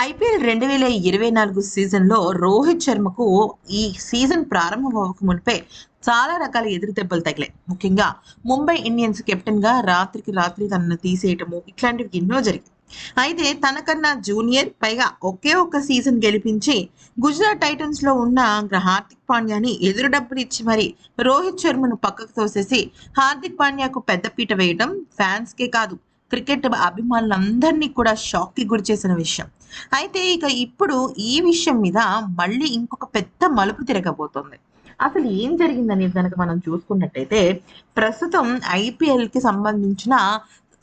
IPL రెండు వేల ఇరవై నాలుగు సీజన్లో రోహిత్ శర్మకు ఈ సీజన్ ప్రారంభం అవ్వక మునిపే చాలా రకాల ఎదురు దెబ్బలు తగిలాయి. ముఖ్యంగా ముంబై ఇండియన్స్ కెప్టెన్గా రాత్రికి రాత్రి తనను తీసేయటము ఇట్లాంటివి ఎన్నో జరిగాయి. అయితే తనకన్నా జూనియర్ పైగా ఒకే ఒక్క సీజన్ గెలిపించి గుజరాత్ టైటన్స్లో ఉన్న హార్దిక్ పాండ్యాని ఎదురు డబ్బులు ఇచ్చి మరి రోహిత్ శర్మను పక్కకు తోసేసి హార్దిక్ పాండ్యాకు పెద్దపీట వేయడం ఫ్యాన్స్కే కాదు క్రికెట్ అభిమానులందరినీ కూడా షాక్కి గురి చేసిన విషయం. అయితే ఇక ఇప్పుడు ఈ విషయం మీద మళ్ళీ ఇంకొక పెద్ద మలుపు తిరగబోతోంది. అసలు ఏం జరిగిందనేది కనుక మనం చూసుకున్నట్టయితే ప్రస్తుతం ఐపీఎల్కి సంబంధించిన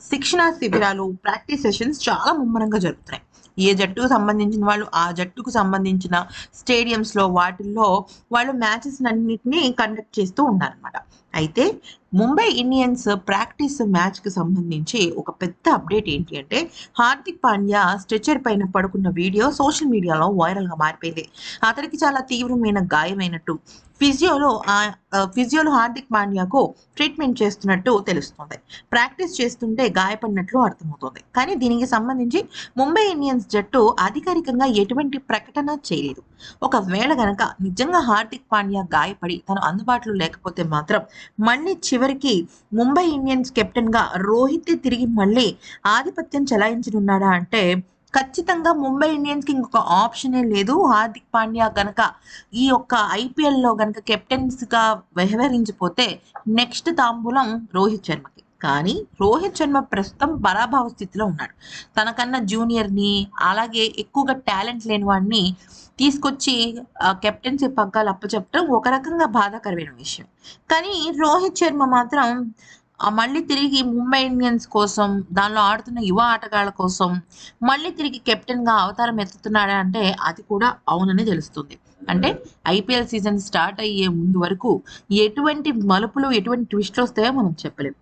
శిక్షణ శిబిరాలు ప్రాక్టీస్ సెషన్స్ చాలా ముమ్మరంగా జరుగుతున్నాయి. ఏ జట్టుకు సంబంధించిన వాళ్ళు ఆ జట్టుకు సంబంధించిన స్టేడియంస్లో వాటిల్లో వాళ్ళు మ్యాచెస్ అన్నిటిని కండక్ట్ చేస్తూ ఉన్నారనమాట అయితే ముంబై ఇండియన్స్ ప్రాక్టీస్ మ్యాచ్కి సంబంధించి ఒక పెద్ద అప్డేట్ ఏంటి అంటే హార్దిక్ పాండ్యా స్ట్రెచర్ పైన పడుకున్న వీడియో సోషల్ మీడియాలో వైరల్గా మారిపోయింది. అతనికి చాలా తీవ్రమైన గాయమైనట్టు ఫిజియోలో ఫిజియోలో హార్దిక్ పాండ్యాకు ట్రీట్మెంట్ చేస్తున్నట్టు తెలుస్తుంది. ప్రాక్టీస్ చేస్తుంటే గాయపడినట్లు అర్థమవుతుంది. కానీ దీనికి సంబంధించి ముంబై ఇండియన్స్ జట్టు అధికారికంగా ఎటువంటి ప్రకటన చేయలేదు. ఒకవేళ గనక నిజంగా హార్దిక్ పాండ్యా గాయపడి తను అందుబాటులో లేకపోతే మాత్రం మళ్ళీ చివరికి ముంబై ఇండియన్స్ కెప్టెన్గా రోహిత్ తిరిగి మళ్ళీ ఆధిపత్యం చెలాయించనున్నాడా అంటే ఖచ్చితంగా ముంబై ఇండియన్స్కి ఇంకొక ఆప్షనే లేదు. హార్దిక్ పాండ్యా గనక ఈ యొక్క ఐపీఎల్లో గనక కెప్టెన్స్గా వ్యవహరించిపోతే నెక్స్ట్ తాంబూలం రోహిత్ శర్మకి. కానీ రోహిత్ శర్మ ప్రస్తుతం పరాభావ స్థితిలో ఉన్నాడు. తనకన్నా జూనియర్ని అలాగే ఎక్కువగా టాలెంట్ లేని వాడిని తీసుకొచ్చి కెప్టెన్సీ పగ్గాలు అప్పచెప్పడం ఒక రకంగా బాధాకరమైన విషయం. కానీ రోహిత్ శర్మ మాత్రం మళ్ళీ తిరిగి ముంబై ఇండియన్స్ కోసం దానిలో ఆడుతున్న యువ ఆటగాళ్ళ కోసం మళ్ళీ తిరిగి కెప్టెన్గా అవతారం ఎత్తుతున్నాడా అంటే అది కూడా అవునని తెలుస్తుంది. అంటే ఐపీఎల్ సీజన్ స్టార్ట్ అయ్యే ముందు వరకు ఎటువంటి మలుపులు ఎటువంటి ట్విస్ట్లు వస్తాయో మనం చెప్పలేం.